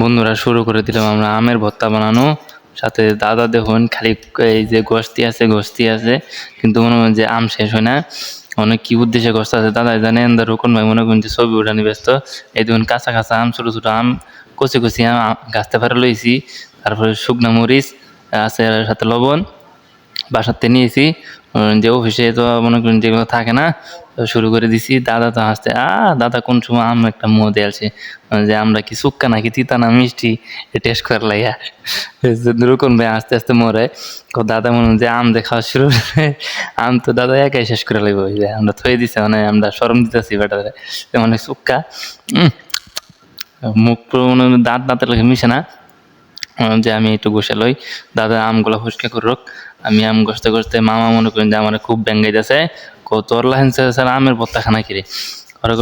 বন্ধুরা শুরু করে দিলাম আমরা আমের ভর্তা বানানো। সাথে দাদা দেখুন খালি এই যে গোস্তি আছে গোস্তি আছে, কিন্তু মনে হয় যে আম শেষ হয় না। অনেক কি উদ্দেশ্যে গোস্ত আছে, দাদা জানেন, দা রুকন ভাই মনে করেন যে ছবি উঠানি ব্যস্ত। এই দেখুন কাঁচা কাঁচা আম, ছোটো ছোটো আম, কচি কচি আম গাছতে পারে লইছি। তারপরে শুকনা মরিচ, আছে সাথে লবণ, বাসাতে নিয়েছি। যে অফিসে তো মনে করেন যেগুলো থাকে না, তো শুরু করে দিছি, দাদা তো হাসতে, আ, দাদা কোন সময় আম একটা মুহ দেয়ালছে যে, আমরা কি সুক্কা নাকি তিতা না মিষ্টি? টেস্ট করে লাইয়া রুকন ভাই আস্তে আস্তে মরে। দাদা মনে যে, আম দেখা শুরু আম তো দাদা একাই শেষ করে লাগবে যে, আমরা থয়ে দিছে মানে আমরা সরম দিতেছি বেটারে মানে সুক্কা মুখ মনে দাঁত দাঁতের লেগে মিশে না। যে আমি একটু বসে লই। দাদা আমগুলো হুসকে করুক। আমি আম গসতে গসতে মামা মনে করেন যে আমার খুব ব্যাঙ্গাইতেছে। কত লাইন স্যার আমের ভর্তা খানা কিরে। ওরা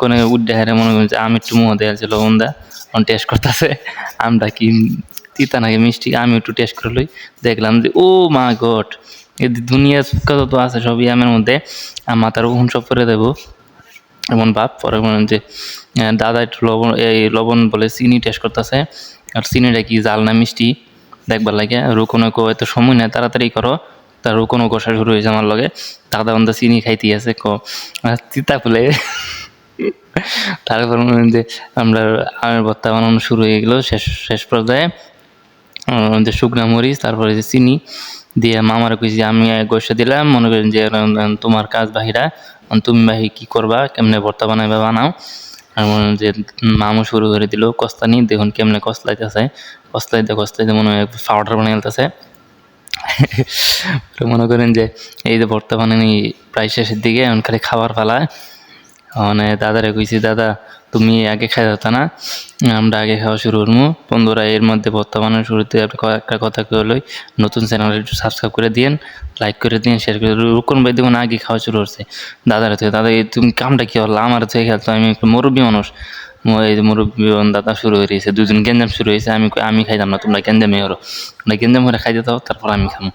কোনো উড্ডে হারে মনে করেন যে আমি একটু মুহ দেওয়া ছিল লবণদা অন টেস্ট করতেছে। আমটা কি তিতা নাকি মিষ্টি? আমি একটু টেস্ট করে লই। দেখলাম যে, ও মা গড এই দুনিয়া সুক্কা যত আছে সবই আমের মধ্যে। আর মাথার উহুন সব করে দেবো। এমন ভাব পরে মনে যে দাদা একটু লবণ, এই লবণ বলে চিনি টেস্ট করতেছে। আর কি জাল না মিষ্টি, দেখবার লাগে। রুকনো কো এত সময় নেই তাড়াতাড়ি করো। তার রুকনো কষা শুরু হয়েছে আমার লগে। দাদা বন্ধু চিনি খাইতে আছে ক তিতা ফুলে। তারপর যে আমরা আমের ভর্তা বানানো শুরু হয়ে গেলো, শেষ শেষ পর্যায়ে। যে শুকনা মরিচ, তারপরে যে চিনি দিয়ে মামার কইছি আমি গোসে দিলাম। মনে করেন যে তোমার কাজ বাহিরা। তুমি বাহি কি করবা? কেমনে ভর্তা বানাইবা? বানাও। যে মামু শুরু করে দিল, কস্তানি, দেখুন কেমনে কস্তাইতেছে। কস্তাইতে কস্তাইতে মনে হয় পাউডার বানিয়ে ফেলতেছে। মনে করেন যে এই যে বর্তমানে প্রায় শেষের দিকে, এখন খালি খাবার ফেলা মানে দাদারে কইছি, দাদা, তুমি আগে খাই যেত না? আমরা আগে খাওয়া শুরু করব বন্ধুরা, এর মধ্যে বর্তমানে শুরুতে ক- একটা কথা কই নতুন চ্যানেল একটু সাবস্ক্রাইব করে দিন লাইক করে দিন শেয়ার করে রুকন ভাই দেখুন আগে খাওয়া শুরু করছে। দাদার থেকে দাদা তুমি কামটা কি হলো আমার থেকে খেলতো আমি একটু মুরব্বী মানুষ। এই মুরব্বী দাদা শুরু হয়ে গেছে দুজন গেঞ্জাম শুরু হয়েছে, আমি আমি খাইতাম না, তোমরা গেঞ্জামে হরো তোমরা গেঞ্জাম করে খাই দিতে তারপর আমি খাব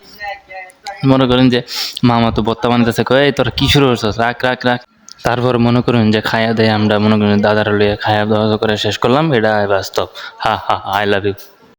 মনে করেন যে, মামা তো বর্তমানে দেশে কয়ে, "এই তোরা কি শুরু করছিস? রাখ রাখ রাখ। তারপর মনে করুন যে খায়া দেয় আমরা মনে করুন দাদার লইয়া খায়া দাওয়া করে শেষ করলাম, এটা বাস্তব হা হা আই লাভ ইউ